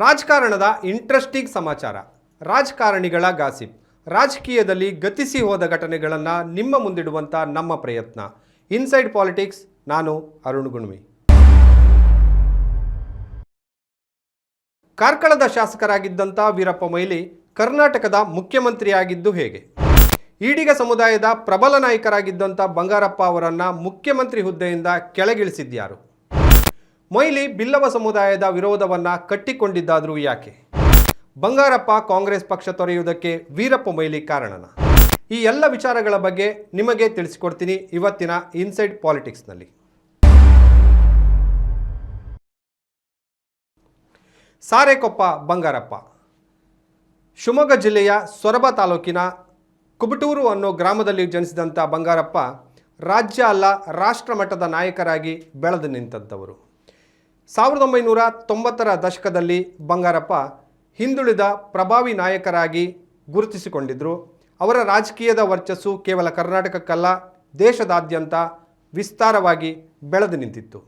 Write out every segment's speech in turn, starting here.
ರಾಜಕಾರಣದ ಇಂಟ್ರೆಸ್ಟಿಂಗ್ ಸಮಾಚಾರ. ರಾಜಕಾರಣಿಗಳ ಗಾಸಿಪ್. ರಾಜಕೀಯದಲ್ಲಿ ಗತಿಸಿ ಹೋದ ಘಟನೆಗಳನ್ನು ನಿಮ್ಮ ಮುಂದಿಡುವಂಥ ನಮ್ಮ ಪ್ರಯತ್ನ. ಇನ್ಸೈಡ್ ಪಾಲಿಟಿಕ್ಸ್, ನಾನು ಅರುಣ್ ಗುಣ್ವಿ. ಕಾರ್ಕಳದ ಶಾಸಕರಾಗಿದ್ದಂಥ ವೀರಪ್ಪ ಮೊಯ್ಲಿ ಕರ್ನಾಟಕದ ಮುಖ್ಯಮಂತ್ರಿಯಾಗಿದ್ದು ಹೇಗೆ? ಈಡಿಗ ಸಮುದಾಯದ ಪ್ರಬಲ ನಾಯಕರಾಗಿದ್ದಂಥ ಬಂಗಾರಪ್ಪ ಅವರನ್ನು ಮುಖ್ಯಮಂತ್ರಿ ಹುದ್ದೆಯಿಂದ ಕೆಳಗಿಳಿಸಿದ್ಯಾರು? ಮೊಯ್ಲಿ ಬಿಲ್ಲವ ಸಮುದಾಯದ ವಿರೋಧವನ್ನ ಕಟ್ಟಿಕೊಂಡಿದ್ದಾದರೂ ಯಾಕೆ? ಬಂಗಾರಪ್ಪ ಕಾಂಗ್ರೆಸ್ ಪಕ್ಷ ತೊರೆಯುವುದಕ್ಕೆ ವೀರಪ್ಪ ಮೊಯ್ಲಿ ಕಾರಣನ? ಈ ಎಲ್ಲ ವಿಚಾರಗಳ ಬಗ್ಗೆ ನಿಮಗೆ ತಿಳಿಸಿಕೊಡ್ತೀನಿ ಇವತ್ತಿನ ಇನ್ಸೈಡ್ ಪಾಲಿಟಿಕ್ಸ್ನಲ್ಲಿ. ಸಾರೇಕೊಪ್ಪ ಬಂಗಾರಪ್ಪ. ಶಿವಮೊಗ್ಗ ಜಿಲ್ಲೆಯ ಸೊರಬ ತಾಲೂಕಿನ ಕುಬಟೂರು ಅನ್ನೋ ಗ್ರಾಮದಲ್ಲಿ ಜನಿಸಿದಂಥ ಬಂಗಾರಪ್ಪ ರಾಜ್ಯ ಅಲ್ಲ ರಾಷ್ಟ್ರ ಮಟ್ಟದ ನಾಯಕರಾಗಿ ಬೆಳೆದು ನಿಂತಂಥವರು ಸಾವಿರದ ಒಂಬೈನೂರ ತೊಂಬತ್ತರ ದಶಕದಲ್ಲಿ ಬಂಗಾರಪ್ಪ ಹಿಂದುಳಿದ ಪ್ರಭಾವಿ ನಾಯಕರಾಗಿ ಗುರುತಿಸಿಕೊಂಡಿದ್ದರು ಅವರ ರಾಜಕೀಯದ ವರ್ಚಸ್ಸು ಕೇವಲ ಕರ್ನಾಟಕಕ್ಕಲ್ಲ, ದೇಶದಾದ್ಯಂತ ವಿಸ್ತಾರವಾಗಿ ಬೆಳೆದು ನಿಂತಿತ್ತು.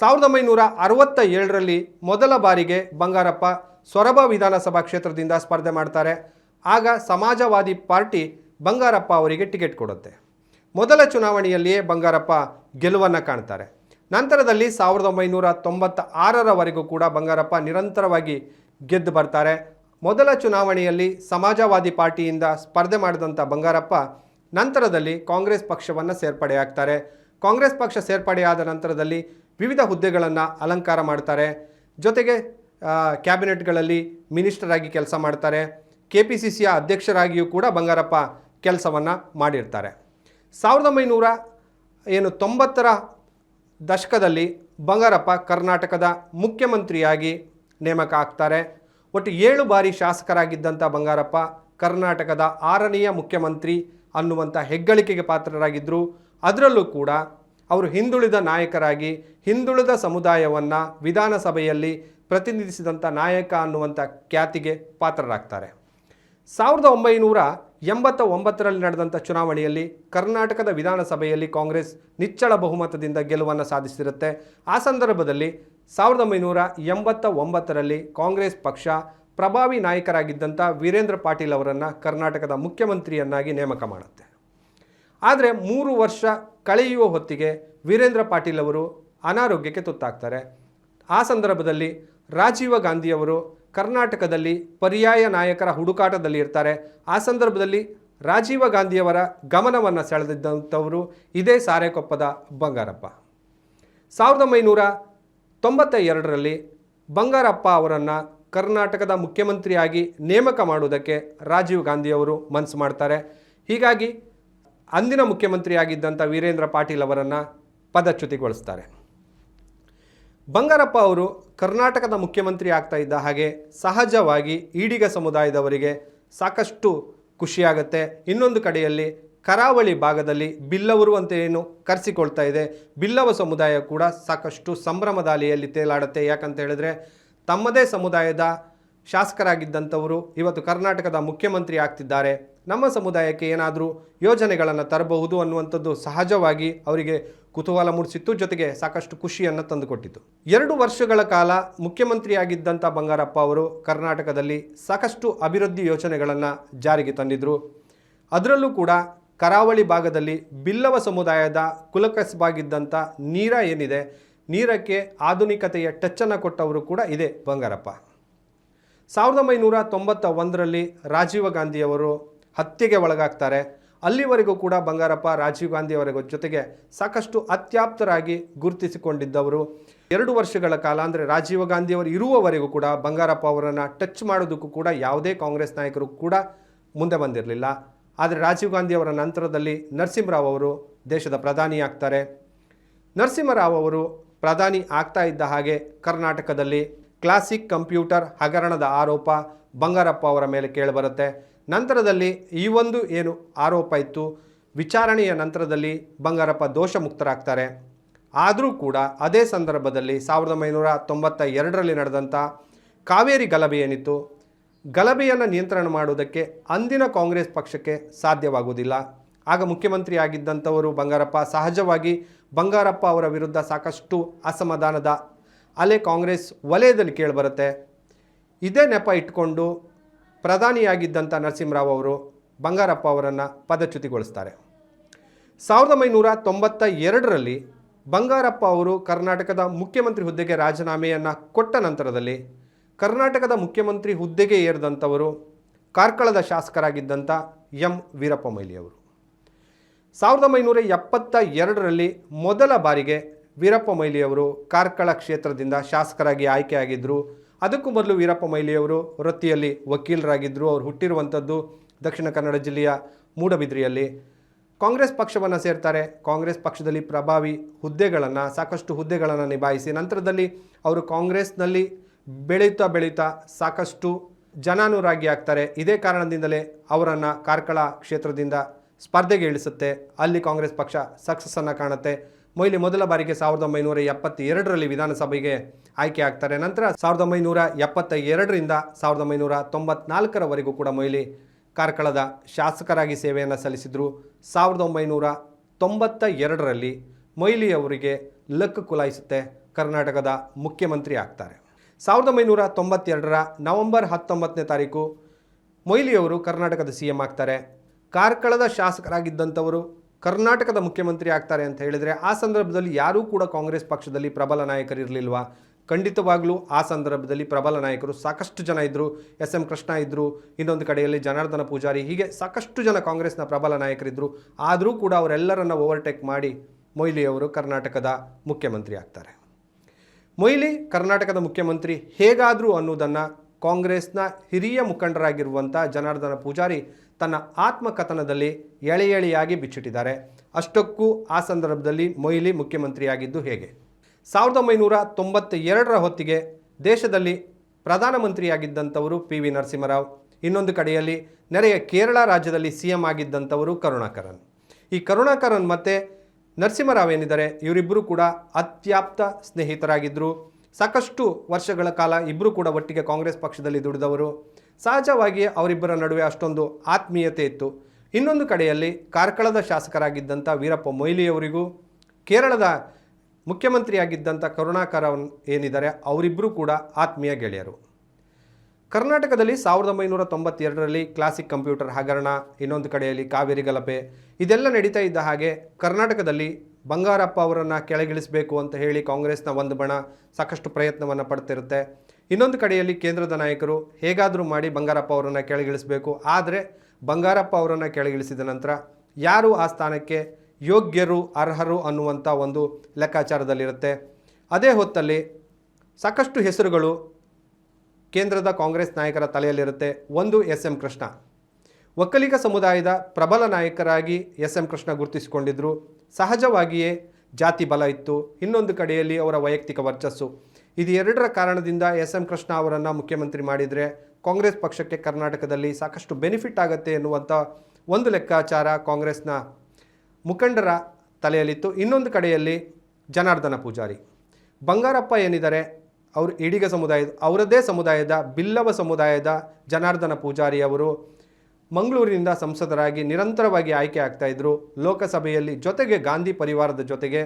ಸಾವಿರದ ಒಂಬೈನೂರ ಅರವತ್ತ ಏಳರಲ್ಲಿ ಮೊದಲ ಬಾರಿಗೆ ಬಂಗಾರಪ್ಪ ಸೊರಬ ವಿಧಾನಸಭಾ ಕ್ಷೇತ್ರದಿಂದ ಸ್ಪರ್ಧೆ ಮಾಡ್ತಾರೆ. ಆಗ ಸಮಾಜವಾದಿ ಪಾರ್ಟಿ ಬಂಗಾರಪ್ಪ ಅವರಿಗೆ ಟಿಕೆಟ್ ಕೊಡುತ್ತೆ. ಮೊದಲ ಚುನಾವಣೆಯಲ್ಲಿಯೇ ಬಂಗಾರಪ್ಪ ಗೆಲುವನ್ನು ಕಾಣ್ತಾರೆ. ನಂತರದಲ್ಲಿ ಸಾವಿರದ ಒಂಬೈನೂರ ತೊಂಬತ್ತ ಆರರವರೆಗೂ ಕೂಡ ಬಂಗಾರಪ್ಪ ನಿರಂತರವಾಗಿ ಗೆದ್ದು ಬರ್ತಾರೆ. ಮೊದಲ ಚುನಾವಣೆಯಲ್ಲಿ ಸಮಾಜವಾದಿ ಪಾರ್ಟಿಯಿಂದ ಸ್ಪರ್ಧೆ ಮಾಡಿದಂಥ ಬಂಗಾರಪ್ಪ ನಂತರದಲ್ಲಿ ಕಾಂಗ್ರೆಸ್ ಪಕ್ಷವನ್ನು ಸೇರ್ಪಡೆಯಾಗ್ತಾರೆ. ಕಾಂಗ್ರೆಸ್ ಪಕ್ಷ ಸೇರ್ಪಡೆಯಾದ ನಂತರದಲ್ಲಿ ವಿವಿಧ ಹುದ್ದೆಗಳನ್ನು ಅಲಂಕಾರ ಮಾಡ್ತಾರೆ. ಜೊತೆಗೆ ಕ್ಯಾಬಿನೆಟ್ಗಳಲ್ಲಿ ಮಿನಿಸ್ಟರ್ ಆಗಿ ಕೆಲಸ ಮಾಡ್ತಾರೆ. ಕೆ ಪಿ ಸಿ ಸಿಯ ಅಧ್ಯಕ್ಷರಾಗಿಯೂ ಕೂಡ ಬಂಗಾರಪ್ಪ ಕೆಲಸವನ್ನು ಮಾಡಿರ್ತಾರೆ. ಸಾವಿರದ ಒಂಬೈನೂರ ಏನು ತೊಂಬತ್ತರ ದಶಕದಲ್ಲಿ ಬಂಗಾರಪ್ಪ ಕರ್ನಾಟಕದ ಮುಖ್ಯಮಂತ್ರಿಯಾಗಿ ನೇಮಕ ಆಗ್ತಾರೆ. ಒಟ್ಟು ಏಳು ಬಾರಿ ಶಾಸಕರಾಗಿದ್ದಂಥ ಬಂಗಾರಪ್ಪ ಕರ್ನಾಟಕದ ಆರನೆಯ ಮುಖ್ಯಮಂತ್ರಿ ಅನ್ನುವಂಥ ಹೆಗ್ಗಳಿಕೆಗೆ ಪಾತ್ರರಾಗಿದ್ದರು. ಅದರಲ್ಲೂ ಕೂಡ ಅವರು ಹಿಂದುಳಿದ ನಾಯಕರಾಗಿ ಹಿಂದುಳಿದ ಸಮುದಾಯವನ್ನು ವಿಧಾನಸಭೆಯಲ್ಲಿ ಪ್ರತಿನಿಧಿಸಿದಂಥ ನಾಯಕ ಅನ್ನುವಂಥ ಖ್ಯಾತಿಗೆ ಪಾತ್ರರಾಗ್ತಾರೆ. ಸಾವಿರದ ಒಂಬೈನೂರ ಎಂಬತ್ತ ಒಂಬತ್ತರಲ್ಲಿ ನಡೆದಂಥ ಚುನಾವಣೆಯಲ್ಲಿ ಕರ್ನಾಟಕದ ವಿಧಾನಸಭೆಯಲ್ಲಿ ಕಾಂಗ್ರೆಸ್ ನಿಚ್ಚಳ ಬಹುಮತದಿಂದ ಗೆಲುವನ್ನು ಸಾಧಿಸಿರುತ್ತೆ ಆ ಸಂದರ್ಭದಲ್ಲಿ ಸಾವಿರದ ಒಂಬೈನೂರ ಎಂಬತ್ತ ಒಂಬತ್ತರಲ್ಲಿ ಕಾಂಗ್ರೆಸ್ ಪಕ್ಷ ಪ್ರಭಾವಿ ನಾಯಕರಾಗಿದ್ದಂಥ ವೀರೇಂದ್ರ ಪಾಟೀಲ್ ಅವರನ್ನು ಕರ್ನಾಟಕದ ಮುಖ್ಯಮಂತ್ರಿಯನ್ನಾಗಿ ನೇಮಕ ಮಾಡುತ್ತೆ. ಆದರೆ ಮೂರು ವರ್ಷ ಕಳೆಯುವ ಹೊತ್ತಿಗೆ ವೀರೇಂದ್ರ ಪಾಟೀಲ್ ಅವರು ಅನಾರೋಗ್ಯಕ್ಕೆ ತುತ್ತಾಗ್ತಾರೆ. ಆ ಸಂದರ್ಭದಲ್ಲಿ ರಾಜೀವ ಗಾಂಧಿಯವರು ಕರ್ನಾಟಕದಲ್ಲಿ ಪರ್ಯಾಯ ನಾಯಕರ ಹುಡುಕಾಟದಲ್ಲಿ ಇರ್ತಾರೆ. ಆ ಸಂದರ್ಭದಲ್ಲಿ ರಾಜೀವ ಗಾಂಧಿಯವರ ಗಮನವನ್ನು ಸೆಳೆದಿದ್ದಂಥವರು ಇದೇ ಸಾರೆಕೊಪ್ಪದ ಬಂಗಾರಪ್ಪ. ಸಾವಿರದ ಒಂಬೈನೂರ ತೊಂಬತ್ತ ಎರಡರಲ್ಲಿ ಬಂಗಾರಪ್ಪ ಅವರನ್ನು ಕರ್ನಾಟಕದ ಮುಖ್ಯಮಂತ್ರಿಯಾಗಿ ನೇಮಕ ಮಾಡುವುದಕ್ಕೆ ರಾಜೀವ್ ಗಾಂಧಿಯವರು ಮನಸ್ಸು ಮಾಡ್ತಾರೆ. ಹೀಗಾಗಿ ಅಂದಿನ ಮುಖ್ಯಮಂತ್ರಿಯಾಗಿದ್ದಂಥ ವೀರೇಂದ್ರ ಪಾಟೀಲ್ ಅವರನ್ನು ಪದಚ್ಯುತಿಗೊಳಿಸ್ತಾರೆ. ಬಂಗಾರಪ್ಪ ಅವರು ಕರ್ನಾಟಕದ ಮುಖ್ಯಮಂತ್ರಿ ಆಗ್ತಾ ಇದ್ದ ಹಾಗೆ ಸಹಜವಾಗಿ ಈಡಿಗ ಸಮುದಾಯದವರಿಗೆ ಸಾಕಷ್ಟು ಖುಷಿಯಾಗುತ್ತೆ. ಇನ್ನೊಂದು ಕಡೆಯಲ್ಲಿ ಕರಾವಳಿ ಭಾಗದಲ್ಲಿ ಬಿಲ್ಲವರು ಅಂತ ಏನು ಕರೆಸಿಕೊಳ್ತಾ ಇದೆ. ಬಿಲ್ಲವ ಸಮುದಾಯ ಕೂಡ ಸಾಕಷ್ಟು ಸಂಭ್ರಮದ ಅಲೆಯಲ್ಲಿ ತೇಲಾಡುತ್ತೆ. ಯಾಕಂತ ಹೇಳಿದ್ರೆ ತಮ್ಮದೇ ಸಮುದಾಯದ ಶಾಸಕರಾಗಿದ್ದಂಥವರು ಇವತ್ತು ಕರ್ನಾಟಕದ ಮುಖ್ಯಮಂತ್ರಿ ಆಗ್ತಿದ್ದಾರೆ. ನಮ್ಮ ಸಮುದಾಯಕ್ಕೆ ಏನಾದರೂ ಯೋಜನೆಗಳನ್ನು ತರಬಹುದು ಅನ್ನುವಂಥದ್ದು ಸಹಜವಾಗಿ ಅವರಿಗೆ ಕುತೂಹಲ ಮೂಡಿಸಿತ್ತು. ಜೊತೆಗೆ ಸಾಕಷ್ಟು ಖುಷಿಯನ್ನು ತಂದುಕೊಟ್ಟಿತು. ಎರಡು ವರ್ಷಗಳ ಕಾಲ ಮುಖ್ಯಮಂತ್ರಿಯಾಗಿದ್ದಂಥ ಬಂಗಾರಪ್ಪ ಅವರು ಕರ್ನಾಟಕದಲ್ಲಿ ಸಾಕಷ್ಟು ಅಭಿವೃದ್ಧಿ ಯೋಜನೆಗಳನ್ನು ಜಾರಿಗೆ ತಂದಿದ್ದರು ಅದರಲ್ಲೂ ಕೂಡ ಕರಾವಳಿ ಭಾಗದಲ್ಲಿ ಬಿಲ್ಲವ ಸಮುದಾಯದ ಕುಲಕಸಬಾಗಿದ್ದಂಥ ನೀರ ಏನಿದೆ, ನೀರಕ್ಕೆ ಆಧುನಿಕತೆಯ ಟಚ್ಚನ್ನು ಕೊಟ್ಟವರು ಕೂಡ ಇದೆ ಬಂಗಾರಪ್ಪ. ಸಾವಿರದ ಒಂಬೈನೂರ ತೊಂಬತ್ತ ಒಂದರಲ್ಲಿ ರಾಜೀವ ಗಾಂಧಿಯವರು ಹತ್ಯೆಗೆ ಒಳಗಾಗ್ತಾರೆ. ಅಲ್ಲಿವರೆಗೂ ಕೂಡ ಬಂಗಾರಪ್ಪ ರಾಜೀವ್ ಗಾಂಧಿಯವರ ಜೊತೆಗೆ ಸಾಕಷ್ಟು ಅತ್ಯಾಪ್ತರಾಗಿ ಗುರುತಿಸಿಕೊಂಡಿದ್ದವರು. ಎರಡು ವರ್ಷಗಳ ಕಾಲ ಅಂದರೆ ರಾಜೀವ ಗಾಂಧಿಯವರು ಇರುವವರೆಗೂ ಕೂಡ ಬಂಗಾರಪ್ಪ ಅವರನ್ನು ಟಚ್ ಮಾಡೋದಕ್ಕೂ ಕೂಡ ಯಾವುದೇ ಕಾಂಗ್ರೆಸ್ ನಾಯಕರು ಕೂಡ ಮುಂದೆ ಬಂದಿರಲಿಲ್ಲ. ಆದರೆ ರಾಜೀವ್ ಗಾಂಧಿಯವರ ನಂತರದಲ್ಲಿ ನರಸಿಂಹರಾವ್ ಅವರು ದೇಶದ ಪ್ರಧಾನಿ ಆಗ್ತಾರೆ ನರಸಿಂಹರಾವ್ ಅವರು ಪ್ರಧಾನಿ ಆಗ್ತಾ ಇದ್ದ ಹಾಗೆ ಕರ್ನಾಟಕದಲ್ಲಿ ಕ್ಲಾಸಿಕ್ ಕಂಪ್ಯೂಟರ್ ಹಗರಣದ ಆರೋಪ ಬಂಗಾರಪ್ಪ ಅವರ ಮೇಲೆ ಕೇಳಿಬರುತ್ತೆ. ನಂತರದಲ್ಲಿ ಈ ಒಂದು ಏನು ಆರೋಪ ಇತ್ತು, ವಿಚಾರಣೆಯ ನಂತರದಲ್ಲಿ ಬಂಗಾರಪ್ಪ ದೋಷ ಮುಕ್ತರಾಗ್ತಾರೆ ಆದರೂ ಕೂಡ ಅದೇ ಸಂದರ್ಭದಲ್ಲಿ ಸಾವಿರದ ಒಂಬೈನೂರ ತೊಂಬತ್ತ ಎರಡರಲ್ಲಿ ನಡೆದಂಥ ಕಾವೇರಿ ಗಲಭೆ ಏನಿತ್ತು, ಗಲಭೆಯನ್ನು ನಿಯಂತ್ರಣ ಮಾಡುವುದಕ್ಕೆ ಅಂದಿನ ಕಾಂಗ್ರೆಸ್ ಪಕ್ಷಕ್ಕೆ ಸಾಧ್ಯವಾಗುವುದಿಲ್ಲ. ಆಗ ಮುಖ್ಯಮಂತ್ರಿ ಆಗಿದ್ದಂಥವರು ಬಂಗಾರಪ್ಪ ಸಹಜವಾಗಿ ಬಂಗಾರಪ್ಪ ಅವರ ವಿರುದ್ಧ ಸಾಕಷ್ಟು ಅಸಮಾಧಾನದ ಅಲೆ ಕಾಂಗ್ರೆಸ್ ವಲಯದಲ್ಲಿ ಕೇಳಿಬರುತ್ತೆ. ಇದೇ ನೆಪ ಇಟ್ಕೊಂಡು ಪ್ರಧಾನಿಯಾಗಿದ್ದಂಥ ನರಸಿಂಹರಾವ್ ಅವರು ಬಂಗಾರಪ್ಪ ಅವರನ್ನು ಪದಚ್ಯುತಿಗೊಳಿಸ್ತಾರೆ. ಸಾವಿರದ ಒಂಬೈನೂರ ತೊಂಬತ್ತ ಎರಡರಲ್ಲಿ ಬಂಗಾರಪ್ಪ ಅವರು ಕರ್ನಾಟಕದ ಮುಖ್ಯಮಂತ್ರಿ ಹುದ್ದೆಗೆ ರಾಜೀನಾಮೆಯನ್ನು ಕೊಟ್ಟ ನಂತರದಲ್ಲಿ ಕರ್ನಾಟಕದ ಮುಖ್ಯಮಂತ್ರಿ ಹುದ್ದೆಗೆ ಏರಿದಂಥವರು ಕಾರ್ಕಳದ ಶಾಸಕರಾಗಿದ್ದಂಥ ಎಂ ವೀರಪ್ಪ ಮೊಯ್ಲಿಯವರು. ಸಾವಿರದ ಒಂಬೈನೂರ ಎಪ್ಪತ್ತ ಎರಡರಲ್ಲಿ ಮೊದಲ ಬಾರಿಗೆ ವೀರಪ್ಪ ಮೊಯ್ಲಿಯವರು ಕಾರ್ಕಳ ಕ್ಷೇತ್ರದಿಂದ ಶಾಸಕರಾಗಿ ಆಯ್ಕೆಯಾಗಿದ್ದರು ಅದಕ್ಕೂ ಮೊದಲು ವೀರಪ್ಪ ಮೊಯ್ಲಿಯವರು ವೃತ್ತಿಯಲ್ಲಿ ವಕೀಲರಾಗಿದ್ದರು ಅವರು ಹುಟ್ಟಿರುವಂಥದ್ದು ದಕ್ಷಿಣ ಕನ್ನಡ ಜಿಲ್ಲೆಯ ಮೂಡಬಿದ್ರಿಯಲ್ಲಿ. ಕಾಂಗ್ರೆಸ್ ಪಕ್ಷವನ್ನು ಸೇರ್ತಾರೆ. ಕಾಂಗ್ರೆಸ್ ಪಕ್ಷದಲ್ಲಿ ಪ್ರಭಾವಿ ಹುದ್ದೆಗಳನ್ನು, ಸಾಕಷ್ಟು ಹುದ್ದೆಗಳನ್ನು ನಿಭಾಯಿಸಿ ನಂತರದಲ್ಲಿ ಅವರು ಕಾಂಗ್ರೆಸ್ನಲ್ಲಿ ಬೆಳೀತಾ ಬೆಳೀತಾ ಸಾಕಷ್ಟು ಜನಾನುರಾಗಿ ಆಗ್ತಾರೆ. ಇದೇ ಕಾರಣದಿಂದಲೇ ಅವರನ್ನು ಕಾರ್ಕಳ ಕ್ಷೇತ್ರದಿಂದ ಸ್ಪರ್ಧೆಗೆ ಇಳಿಸುತ್ತೆ. ಅಲ್ಲಿ ಕಾಂಗ್ರೆಸ್ ಪಕ್ಷ ಸಕ್ಸಸ್ಸನ್ನು ಕಾಣುತ್ತೆ. ಮೊಯ್ಲಿ ಮೊದಲ ಬಾರಿಗೆ ಸಾವಿರದ ಒಂಬೈನೂರ ಎಪ್ಪತ್ತ ಎರಡರಲ್ಲಿ ವಿಧಾನಸಭೆಗೆ ಆಯ್ಕೆ ಆಗ್ತಾರೆ. ನಂತರ ಸಾವಿರದ ಒಂಬೈನೂರ ಎಪ್ಪತ್ತ ಎರಡರಿಂದ ಸಾವಿರದ ಒಂಬೈನೂರ ತೊಂಬತ್ನಾಲ್ಕರವರೆಗೂ ಕೂಡ ಮೊಯ್ಲಿ ಕಾರ್ಕಳದ ಶಾಸಕರಾಗಿ ಸೇವೆಯನ್ನು ಸಲ್ಲಿಸಿದರು. ಸಾವಿರದ ಒಂಬೈನೂರ ತೊಂಬತ್ತ ಎರಡರಲ್ಲಿ ಮೊಯ್ಲಿ ಅವರಿಗೆ ಲಕ್ ಕುಲಾಯಿಸುತ್ತೆ, ಕರ್ನಾಟಕದ ಮುಖ್ಯಮಂತ್ರಿ ಆಗ್ತಾರೆ. ಸಾವಿರದ ಒಂಬೈನೂರ ತೊಂಬತ್ತೆರಡರ ನವೆಂಬರ್ ಹತ್ತೊಂಬತ್ತನೇ ತಾರೀಕು ಮೊಯ್ಲಿಯವರು ಕರ್ನಾಟಕದ ಸಿ ಎಂ ಆಗ್ತಾರೆ. ಕಾರ್ಕಳದ ಶಾಸಕರಾಗಿದ್ದಂಥವರು ಕರ್ನಾಟಕದ ಮುಖ್ಯಮಂತ್ರಿ ಆಗ್ತಾರೆ ಅಂತ ಹೇಳಿದರೆ ಆ ಸಂದರ್ಭದಲ್ಲಿ ಯಾರೂ ಕೂಡ ಕಾಂಗ್ರೆಸ್ ಪಕ್ಷದಲ್ಲಿ ಪ್ರಬಲ ನಾಯಕರಿರಲಿಲ್ವಾ? ಖಂಡಿತವಾಗ್ಲೂ ಆ ಸಂದರ್ಭದಲ್ಲಿ ಪ್ರಬಲ ನಾಯಕರು ಸಾಕಷ್ಟು ಜನ ಇದ್ದರು ಎಸ್ ಎಂ ಕೃಷ್ಣ ಇದ್ದರು ಇನ್ನೊಂದು ಕಡೆಯಲ್ಲಿ ಜನಾರ್ದನ ಪೂಜಾರಿ, ಹೀಗೆ ಸಾಕಷ್ಟು ಜನ ಕಾಂಗ್ರೆಸ್ನ ಪ್ರಬಲ ನಾಯಕರಿದ್ದರು ಆದರೂ ಕೂಡ ಅವರೆಲ್ಲರನ್ನು ಓವರ್ಟೇಕ್ ಮಾಡಿ ಮೊಯ್ಲಿಯವರು ಕರ್ನಾಟಕದ ಮುಖ್ಯಮಂತ್ರಿ ಆಗ್ತಾರೆ. ಮೊಯ್ಲಿ ಕರ್ನಾಟಕದ ಮುಖ್ಯಮಂತ್ರಿ ಹೇಗಾದರೂ ಅನ್ನೋದನ್ನು ಕಾಂಗ್ರೆಸ್ನ ಹಿರಿಯ ಮುಖಂಡರಾಗಿರುವಂಥ ಜನಾರ್ದನ ಪೂಜಾರಿ ತನ್ನ ಆತ್ಮಕಥನದಲ್ಲಿ ಎಳೆ ಎಳೆಯಾಗಿ ಬಿಚ್ಚಿಟ್ಟಿದ್ದಾರೆ. ಅಷ್ಟಕ್ಕೂ ಆ ಸಂದರ್ಭದಲ್ಲಿ ಮೊಯ್ಲಿ ಮುಖ್ಯಮಂತ್ರಿಯಾಗಿದ್ದು ಹೇಗೆ? ಸಾವಿರದ ಒಂಬೈನೂರ ತೊಂಬತ್ತ ಎರಡರ ಹೊತ್ತಿಗೆ ದೇಶದಲ್ಲಿ ಪ್ರಧಾನಮಂತ್ರಿಯಾಗಿದ್ದಂಥವರು ಪಿ ವಿ ನರಸಿಂಹರಾವ್, ಇನ್ನೊಂದು ಕಡೆಯಲ್ಲಿ ನೆರೆಯ ಕೇರಳ ರಾಜ್ಯದಲ್ಲಿ ಸಿ ಎಂ ಆಗಿದ್ದಂಥವರು ಕರುಣಾಕರನ್. ಈ ಕರುಣಾಕರನ್ ಮತ್ತು ನರಸಿಂಹರಾವ್ ಏನಿದ್ದಾರೆ, ಇವರಿಬ್ಬರು ಕೂಡ ಅತ್ಯಾಪ್ತ ಸ್ನೇಹಿತರಾಗಿದ್ದರು ಸಾಕಷ್ಟು ವರ್ಷಗಳ ಕಾಲ ಇಬ್ಬರು ಕೂಡ ಒಟ್ಟಿಗೆ ಕಾಂಗ್ರೆಸ್ ಪಕ್ಷದಲ್ಲಿ ದುಡಿದವರು. ಸಹಜವಾಗಿ ಅವರಿಬ್ಬರ ನಡುವೆ ಅಷ್ಟೊಂದು ಆತ್ಮೀಯತೆ ಇತ್ತು. ಇನ್ನೊಂದು ಕಡೆಯಲ್ಲಿ ಕಾರ್ಕಳದ ಶಾಸಕರಾಗಿದ್ದಂಥ ವೀರಪ್ಪ ಮೊಯ್ಲಿಯವರಿಗೂ, ಕೇರಳದ ಮುಖ್ಯಮಂತ್ರಿಯಾಗಿದ್ದಂಥ ಕರುಣಾಕರ ಏನಿದ್ದಾರೆ ಅವರಿಬ್ಬರೂ ಕೂಡ ಆತ್ಮೀಯ ಗೆಳೆಯರು. ಕರ್ನಾಟಕದಲ್ಲಿ ಸಾವಿರದ ಒಂಬೈನೂರ ತೊಂಬತ್ತೆರಡರಲ್ಲಿ ಕ್ಲಾಸಿಕ್ ಕಂಪ್ಯೂಟರ್ ಹಗರಣ, ಇನ್ನೊಂದು ಕಡೆಯಲ್ಲಿ ಕಾವೇರಿ ಗಲಭೆ, ಇದೆಲ್ಲ ನಡೀತಾ ಇದ್ದ ಹಾಗೆ ಕರ್ನಾಟಕದಲ್ಲಿ ಬಂಗಾರಪ್ಪ ಅವರನ್ನು ಕೆಳಗಿಳಿಸಬೇಕು ಅಂತ ಹೇಳಿ ಕಾಂಗ್ರೆಸ್ನ ಒಂದು ಬಣ ಸಾಕಷ್ಟು ಪ್ರಯತ್ನವನ್ನು ಪಡ್ತಿರುತ್ತೆ. ಇನ್ನೊಂದು ಕಡೆಯಲ್ಲಿ ಕೇಂದ್ರದ ನಾಯಕರು ಹೇಗಾದರೂ ಮಾಡಿ ಬಂಗಾರಪ್ಪ ಅವರನ್ನು ಕೆಳಗಿಳಿಸಬೇಕು. ಆದರೆ ಬಂಗಾರಪ್ಪ ಅವರನ್ನು ಕೆಳಗಿಳಿಸಿದ ನಂತರ ಯಾರು ಆ ಸ್ಥಾನಕ್ಕೆ ಯೋಗ್ಯರು, ಅರ್ಹರು ಅನ್ನುವಂಥ ಒಂದು ಲೆಕ್ಕಾಚಾರದಲ್ಲಿರುತ್ತೆ. ಅದೇ ಹೊತ್ತಲ್ಲಿ ಸಾಕಷ್ಟು ಹೆಸರುಗಳು ಕೇಂದ್ರದ ಕಾಂಗ್ರೆಸ್ ನಾಯಕರ ತಲೆಯಲ್ಲಿರುತ್ತೆ. ಒಂದು ಎಸ್ ಎಂ ಕೃಷ್ಣ. ಒಕ್ಕಲಿಗ ಸಮುದಾಯದ ಪ್ರಬಲ ನಾಯಕರಾಗಿ ಎಸ್ ಎಂ ಕೃಷ್ಣ ಗುರುತಿಸಿಕೊಂಡಿದ್ದರು ಸಹಜವಾಗಿಯೇ ಜಾತಿ ಬಲ ಇತ್ತು. ಇನ್ನೊಂದು ಕಡೆಯಲ್ಲಿ ಅವರ ವೈಯಕ್ತಿಕ ವರ್ಚಸ್ಸು. ಇದು ಎರಡರ ಕಾರಣದಿಂದ ಎಸ್ ಎಂ ಕೃಷ್ಣ ಅವರನ್ನು ಮುಖ್ಯಮಂತ್ರಿ ಮಾಡಿದರೆ ಕಾಂಗ್ರೆಸ್ ಪಕ್ಷಕ್ಕೆ ಕರ್ನಾಟಕದಲ್ಲಿ ಸಾಕಷ್ಟು ಬೆನಿಫಿಟ್ ಆಗುತ್ತೆ ಎನ್ನುವಂಥ ಒಂದು ಲೆಕ್ಕಾಚಾರ ಕಾಂಗ್ರೆಸ್ನ ಮುಖಂಡರ ತಲೆಯಲ್ಲಿತ್ತು. ಇನ್ನೊಂದು ಕಡೆಯಲ್ಲಿ ಜನಾರ್ದನ ಪೂಜಾರಿ. ಬಂಗಾರಪ್ಪ ಏನಿದ್ದಾರೆ? ಅವರು ಈಡಿಗ ಸಮುದಾಯದ ಅವರದ್ದೇ ಸಮುದಾಯದ, ಬಿಲ್ಲವ ಸಮುದಾಯದ ಜನಾರ್ದನ ಪೂಜಾರಿ ಅವರು ಮಂಗಳೂರಿನಿಂದ ಸಂಸದರಾಗಿ ನಿರಂತರವಾಗಿ ಆಯ್ಕೆ ಆಗ್ತಾ ಇದ್ರು. ಲೋಕಸಭೆಯಲ್ಲಿ ಜೊತೆಗೆ ಗಾಂಧಿ ಪರಿವಾರದ ಜೊತೆಗೆ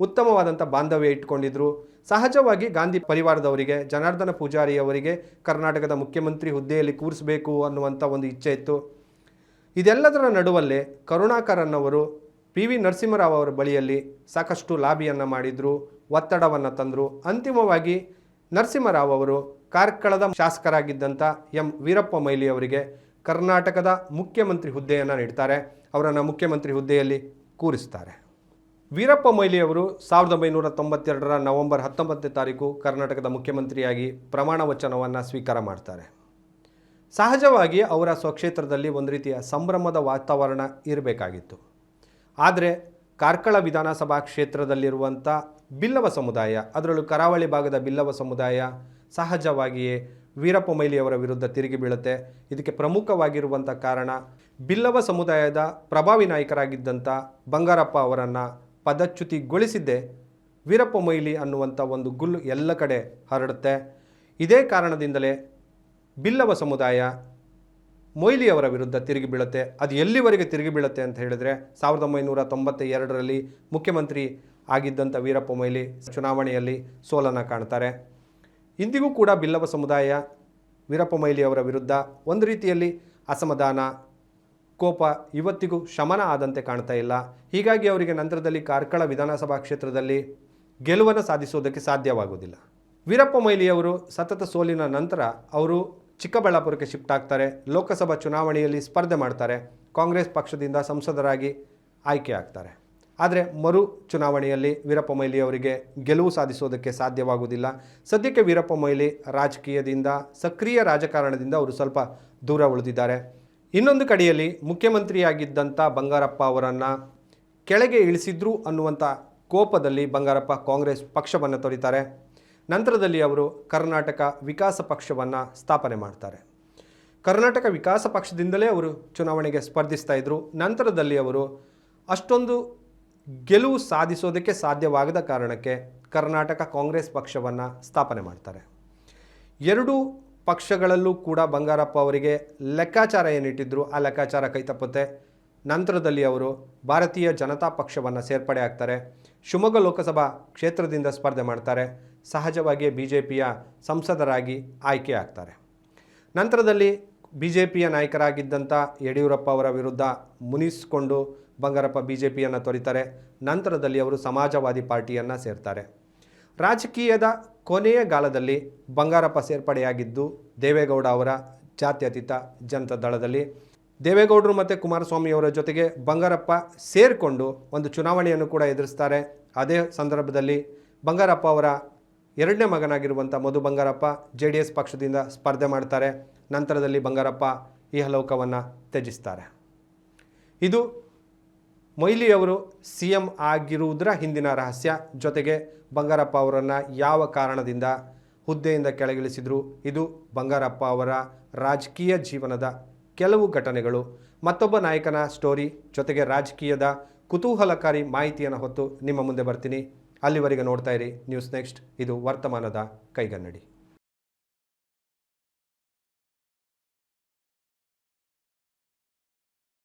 ಉತ್ತಮವಾದಂಥ ಬಾಂಧವ್ಯ ಇಟ್ಕೊಂಡಿದ್ರು ಸಹಜವಾಗಿ ಗಾಂಧಿ ಪರಿವಾರದವರಿಗೆ, ಜನಾರ್ದನ ಪೂಜಾರಿ ಅವರಿಗೆ ಕರ್ನಾಟಕದ ಮುಖ್ಯಮಂತ್ರಿ ಹುದ್ದೆಯಲ್ಲಿ ಕೂರಿಸಬೇಕು ಅನ್ನುವಂಥ ಒಂದು ಇಚ್ಛೆ ಇತ್ತು. ಇದೆಲ್ಲದರ ನಡುವಲ್ಲೇ ಕರುಣಾಕರನ್ ಅವರು ಪಿ ವಿ ನರಸಿಂಹರಾವ್ ಅವರ ಬಳಿಯಲ್ಲಿ ಸಾಕಷ್ಟು ಲಾಬಿಯನ್ನು ಮಾಡಿದರು, ಒತ್ತಡವನ್ನು ತಂದರು. ಅಂತಿಮವಾಗಿ ನರಸಿಂಹರಾವ್ ಅವರು ಕಾರ್ಕಳದ ಶಾಸಕರಾಗಿದ್ದಂಥ ಎಂ. ವೀರಪ್ಪ ಮೈಲಿ ಅವರಿಗೆ ಕರ್ನಾಟಕದ ಮುಖ್ಯಮಂತ್ರಿ ಹುದ್ದೆಯನ್ನು ನೀಡ್ತಾರೆ. ಅವರನ್ನು ಮುಖ್ಯಮಂತ್ರಿ ಹುದ್ದೆಯಲ್ಲಿ ಕೂರಿಸ್ತಾರೆ. ವೀರಪ್ಪ ಮೊಯ್ಲಿ ಅವರು ಸಾವಿರದ ಒಂಬೈನೂರ ತೊಂಬತ್ತೆರಡರ ನವೆಂಬರ್ ಹತ್ತೊಂಬತ್ತನೇ ತಾರೀಕು ಕರ್ನಾಟಕದ ಮುಖ್ಯಮಂತ್ರಿಯಾಗಿ ಪ್ರಮಾಣ ವಚನವನ್ನು ಸ್ವೀಕಾರ ಮಾಡ್ತಾರೆ. ಸಹಜವಾಗಿ ಅವರ ಸ್ವಕ್ಷೇತ್ರದಲ್ಲಿ ಒಂದು ರೀತಿಯ ಸಂಭ್ರಮದ ವಾತಾವರಣ ಇರಬೇಕಾಗಿತ್ತು. ಆದರೆ ಕಾರ್ಕಳ ವಿಧಾನಸಭಾ ಕ್ಷೇತ್ರದಲ್ಲಿರುವಂಥ ಬಿಲ್ಲವ ಸಮುದಾಯ, ಅದರಲ್ಲೂ ಕರಾವಳಿ ಭಾಗದ ಬಿಲ್ಲವ ಸಮುದಾಯ ಸಹಜವಾಗಿಯೇ ವೀರಪ್ಪ ಮೊಯ್ಲಿಯವರ ವಿರುದ್ಧ ತಿರುಗಿ ಬೀಳುತ್ತೆ. ಇದಕ್ಕೆ ಪ್ರಮುಖವಾಗಿರುವಂಥ ಕಾರಣ ಬಿಲ್ಲವ ಸಮುದಾಯದ ಪ್ರಭಾವಿ ನಾಯಕರಾಗಿದ್ದಂಥ ಬಂಗಾರಪ್ಪ ಅವರನ್ನು ಪದಚ್ಯುತಿಗೊಳಿಸಿದ್ದೆ ವೀರಪ್ಪ ಮೊಯ್ಲಿ ಅನ್ನುವಂಥ ಒಂದು ಗುಲ್ಲು ಎಲ್ಲ ಕಡೆ ಹರಡುತ್ತೆ. ಇದೇ ಕಾರಣದಿಂದಲೇ ಬಿಲ್ಲವ ಸಮುದಾಯ ಮೊಯ್ಲಿಯವರ ವಿರುದ್ಧ ತಿರುಗಿ ಬೀಳುತ್ತೆ. ಅದು ಎಲ್ಲಿವರೆಗೆ ತಿರುಗಿ ಬೀಳುತ್ತೆ ಅಂತ ಹೇಳಿದರೆ ಸಾವಿರದ ಒಂಬೈನೂರ ತೊಂಬತ್ತ ಎರಡರಲ್ಲಿ ಮುಖ್ಯಮಂತ್ರಿ ಆಗಿದ್ದಂಥ ವೀರಪ್ಪ ಮೊಯ್ಲಿ ಚುನಾವಣೆಯಲ್ಲಿ ಸೋಲನ್ನು ಕಾಣ್ತಾರೆ. ಇಂದಿಗೂ ಕೂಡ ಬಿಲ್ಲವ ಸಮುದಾಯ ವೀರಪ್ಪ ಮೊಯ್ಲಿ ಅವರ ವಿರುದ್ಧ ಒಂದು ರೀತಿಯಲ್ಲಿ ಅಸಮಾಧಾನ, ಕೋಪ ಇವತ್ತಿಗೂ ಶಮನ ಆದಂತೆ ಕಾಣ್ತಾ ಇಲ್ಲ. ಹೀಗಾಗಿ ಅವರಿಗೆ ನಂತರದಲ್ಲಿ ಕಾರ್ಕಳ ವಿಧಾನಸಭಾ ಕ್ಷೇತ್ರದಲ್ಲಿ ಗೆಲುವನ್ನು ಸಾಧಿಸುವುದಕ್ಕೆ ಸಾಧ್ಯವಾಗುವುದಿಲ್ಲ. ವೀರಪ್ಪ ಮೊಯ್ಲಿ ಅವರು ಸತತ ಸೋಲಿನ ನಂತರ ಅವರು ಚಿಕ್ಕಬಳ್ಳಾಪುರಕ್ಕೆ ಶಿಫ್ಟ್ ಆಗ್ತಾರೆ. ಲೋಕಸಭಾ ಚುನಾವಣೆಯಲ್ಲಿ ಸ್ಪರ್ಧೆ ಮಾಡ್ತಾರೆ. ಕಾಂಗ್ರೆಸ್ ಪಕ್ಷದಿಂದ ಸಂಸದರಾಗಿ ಆಯ್ಕೆ ಆಗ್ತಾರೆ. ಆದರೆ ಮರು ಚುನಾವಣೆಯಲ್ಲಿ ವೀರಪ್ಪ ಮೊಯ್ಲಿ ಅವರಿಗೆ ಗೆಲುವು ಸಾಧಿಸೋದಕ್ಕೆ ಸಾಧ್ಯವಾಗುವುದಿಲ್ಲ. ಸದ್ಯಕ್ಕೆ ವೀರಪ್ಪ ಮೊಯ್ಲಿ ರಾಜಕೀಯದಿಂದ, ಸಕ್ರಿಯ ರಾಜಕಾರಣದಿಂದ ಅವರು ಸ್ವಲ್ಪ ದೂರ ಉಳಿದಿದ್ದಾರೆ. ಇನ್ನೊಂದು ಕಡೆಯಲ್ಲಿ ಮುಖ್ಯಮಂತ್ರಿಯಾಗಿದ್ದಂಥ ಬಂಗಾರಪ್ಪ ಅವರನ್ನು ಕೆಳಗೆ ಇಳಿಸಿದ್ರು ಅನ್ನುವಂಥ ಕೋಪದಲ್ಲಿ ಬಂಗಾರಪ್ಪ ಕಾಂಗ್ರೆಸ್ ಪಕ್ಷವನ್ನು ತೊರಿತಾರೆ. ನಂತರದಲ್ಲಿ ಅವರು ಕರ್ನಾಟಕ ವಿಕಾಸ ಪಕ್ಷವನ್ನು ಸ್ಥಾಪನೆ ಮಾಡ್ತಾರೆ. ಕರ್ನಾಟಕ ವಿಕಾಸ ಪಕ್ಷದಿಂದಲೇ ಅವರು ಚುನಾವಣೆಗೆ ಸ್ಪರ್ಧಿಸ್ತಾ ಇದ್ದರು ನಂತರದಲ್ಲಿ ಅವರು ಅಷ್ಟೊಂದು ಗೆಲುವು ಸಾಧಿಸೋದಕ್ಕೆ ಸಾಧ್ಯವಾಗದ ಕಾರಣಕ್ಕೆ ಕರ್ನಾಟಕ ಕಾಂಗ್ರೆಸ್ ಪಕ್ಷವನ್ನು ಸ್ಥಾಪನೆ ಮಾಡ್ತಾರೆ. ಎರಡೂ ಪಕ್ಷಗಳಲ್ಲೂ ಕೂಡ ಬಂಗಾರಪ್ಪ ಅವರಿಗೆ ಲೆಕ್ಕಾಚಾರ ಏನಿಟ್ಟಿದ್ರು ಆ ಲೆಕ್ಕಾಚಾರ ಕೈತಪ್ಪುತ್ತೆ ನಂತರದಲ್ಲಿ ಅವರು ಭಾರತೀಯ ಜನತಾ ಪಕ್ಷವನ್ನು ಸೇರ್ಪಡೆ ಆಗ್ತಾರೆ. ಶಿವಮೊಗ್ಗ ಲೋಕಸಭಾ ಕ್ಷೇತ್ರದಿಂದ ಸ್ಪರ್ಧೆ ಮಾಡ್ತಾರೆ. ಸಹಜವಾಗಿಯೇ ಬಿ ಜೆ ಪಿಯ ಸಂಸದರಾಗಿ ಆಯ್ಕೆ ಆಗ್ತಾರೆ. ನಂತರದಲ್ಲಿ ಬಿ ಜೆ ಪಿಯ ನಾಯಕರಾಗಿದ್ದಂಥ ಯಡಿಯೂರಪ್ಪ ಅವರ ವಿರುದ್ಧ ಮುನಿಸಿಕೊಂಡು ಬಂಗಾರಪ್ಪ ಬಿ ಜೆ ಪಿಯನ್ನು ತೊರಿತಾರೆ. ನಂತರದಲ್ಲಿ ಅವರು ಸಮಾಜವಾದಿ ಪಾರ್ಟಿಯನ್ನು ಸೇರ್ತಾರೆ. ರಾಜಕೀಯದ ಕೊನೆಯ ಕಾಲದಲ್ಲಿ ಬಂಗಾರಪ್ಪ ಸೇರ್ಪಡೆಯಾಗಿದ್ದು ದೇವೇಗೌಡ ಅವರ ಜಾತ್ಯತೀತ ಜನತಾ ದಳದಲ್ಲಿ. ದೇವೇಗೌಡರು ಮತ್ತು ಕುಮಾರಸ್ವಾಮಿಯವರ ಜೊತೆಗೆ ಬಂಗಾರಪ್ಪ ಸೇರಿಕೊಂಡು ಒಂದು ಚುನಾವಣೆಯನ್ನು ಕೂಡ ಎದುರಿಸ್ತಾರೆ. ಅದೇ ಸಂದರ್ಭದಲ್ಲಿ ಬಂಗಾರಪ್ಪ ಅವರ ಎರಡನೇ ಮಗನಾಗಿರುವಂಥ Madhu Bangarappa J D S ಪಕ್ಷದಿಂದ ಸ್ಪರ್ಧೆ ಮಾಡ್ತಾರೆ. ನಂತರದಲ್ಲಿ ಬಂಗಾರಪ್ಪ ಈ ಹಲೋಕವನ್ನು ತ್ಯಜಿಸ್ತಾರೆ. ಇದು ಮೊಯ್ಲಿ ಅವರು ಸಿ ಎಂ ಆಗಿರುವುದರ ಹಿಂದಿನ ರಹಸ್ಯ. ಜೊತೆಗೆ ಬಂಗಾರಪ್ಪ ಅವರನ್ನು ಯಾವ ಕಾರಣದಿಂದ ಹುದ್ದೆಯಿಂದ ಕೆಳಗಿಳಿಸಿದರು? ಇದು ಬಂಗಾರಪ್ಪ ಅವರ ರಾಜಕೀಯ ಜೀವನದ ಕೆಲವು ಘಟನೆಗಳು. ಮತ್ತೊಬ್ಬ ನಾಯಕನ ಸ್ಟೋರಿ, ಜೊತೆಗೆ ರಾಜಕೀಯದ ಕುತೂಹಲಕಾರಿ ಮಾಹಿತಿಯನ್ನು ಹೊತ್ತು ನಿಮ್ಮ ಮುಂದೆ ಬರ್ತೀನಿ. ಅಲ್ಲಿವರೆಗೆ ನೋಡ್ತಾ ಇರಿ. News next. ಇದು ವರ್ತಮಾನದ ಕೈಗನ್ನಡಿ.